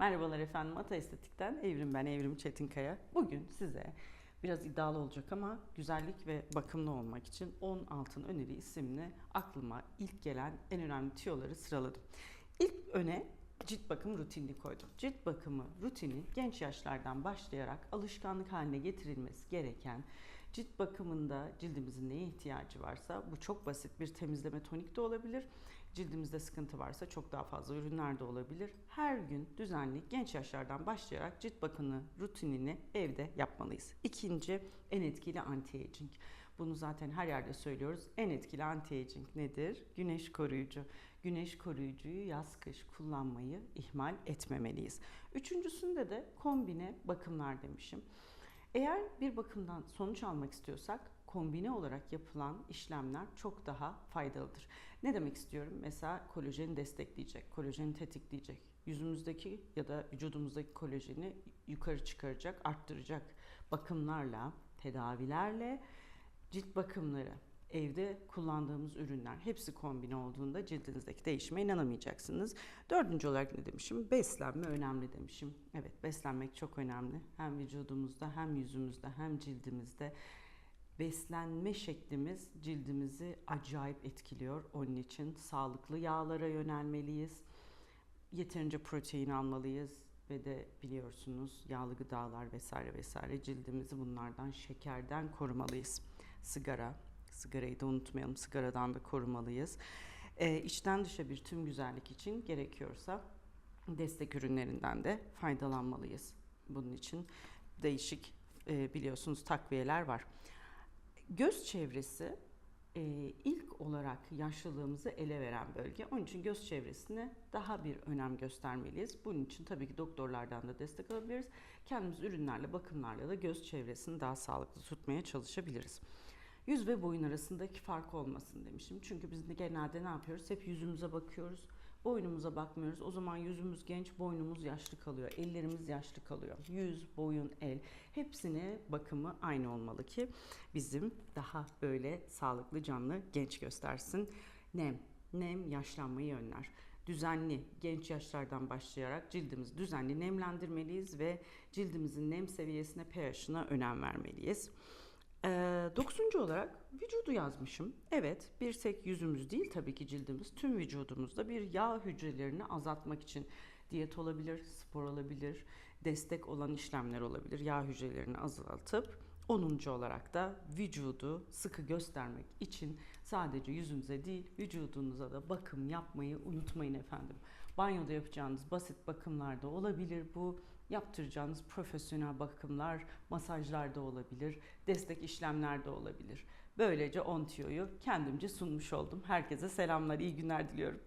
Merhabalar efendim, Ata Estetik'ten Evrim ben, Evrim Çetinkaya. Bugün size biraz iddialı olacak ama güzellik ve bakımlı olmak için 10 altın öneri isimli aklıma ilk gelen en önemli tüyoları sıraladım. İlk öne cilt bakım rutinini koydum. Cilt bakımı rutini genç yaşlardan başlayarak alışkanlık haline getirilmesi gereken cilt bakımında cildimizin neye ihtiyacı varsa bu çok basit bir temizleme tonik de olabilir. Cildimizde sıkıntı varsa çok daha fazla ürünler de olabilir. Her gün düzenli genç yaşlardan başlayarak cilt bakımı rutinini evde yapmalıyız. İkinci en etkili anti-aging. Bunu zaten her yerde söylüyoruz. En etkili anti-aging nedir? Güneş koruyucu. Güneş koruyucuyu yaz kış kullanmayı ihmal etmemeliyiz. Üçüncüsünde de kombine bakımlar demişim. Eğer bir bakımdan sonuç almak istiyorsak kombine olarak yapılan işlemler çok daha faydalıdır. Ne demek istiyorum? Mesela kolajeni destekleyecek, kolajeni tetikleyecek. Yüzümüzdeki ya da vücudumuzdaki kolajeni yukarı çıkaracak, arttıracak bakımlarla, tedavilerle cilt bakımları, evde kullandığımız ürünler hepsi kombine olduğunda cildinizdeki değişime inanamayacaksınız. Dördüncü olarak ne demişim? Beslenme önemli demişim. Evet beslenmek çok önemli. Hem vücudumuzda hem yüzümüzde hem cildimizde beslenme şeklimiz cildimizi acayip etkiliyor. Onun için sağlıklı yağlara yönelmeliyiz. Yeterince protein almalıyız ve de biliyorsunuz yağlı gıdalar vesaire vesaire cildimizi bunlardan şekerden korumalıyız. Sigara, sigarayı da unutmayalım. Sigaradan da korumalıyız. Ee, içten dışa bir tüm güzellik için gerekiyorsa destek ürünlerinden de faydalanmalıyız. Bunun için değişik e, biliyorsunuz takviyeler var. Göz çevresi e, ilk olarak yaşlılığımızı ele veren bölge. Onun için göz çevresine daha bir önem göstermeliyiz. Bunun için tabii ki doktorlardan da destek alabiliriz. Kendimiz ürünlerle, bakımlarla da göz çevresini daha sağlıklı tutmaya çalışabiliriz. Yüz ve boyun arasındaki fark olmasın demişim. Çünkü biz de genelde ne yapıyoruz? Hep yüzümüze bakıyoruz. Boynumuza bakmıyoruz. O zaman yüzümüz genç, boynumuz yaşlı kalıyor. Ellerimiz yaşlı kalıyor. Yüz, boyun, el hepsine bakımı aynı olmalı ki bizim daha böyle sağlıklı, canlı, genç göstersin. Nem, nem yaşlanmayı önler düzenli genç yaşlardan başlayarak cildimizi düzenli nemlendirmeliyiz ve cildimizin nem seviyesine pH'ına önem vermeliyiz. Ee, dokuzuncu olarak vücudu yazmışım. Evet bir tek yüzümüz değil tabii ki cildimiz tüm vücudumuzda bir yağ hücrelerini azaltmak için diyet olabilir, spor olabilir, destek olan işlemler olabilir. Yağ hücrelerini azaltıp 10. olarak da vücudu sıkı göstermek için sadece yüzünüze değil vücudunuza da bakım yapmayı unutmayın efendim. Banyoda yapacağınız basit bakımlar da olabilir bu. Yaptıracağınız profesyonel bakımlar, masajlar da olabilir, destek işlemler de olabilir. Böylece 10 tiyoyu kendimce sunmuş oldum. Herkese selamlar, iyi günler diliyorum.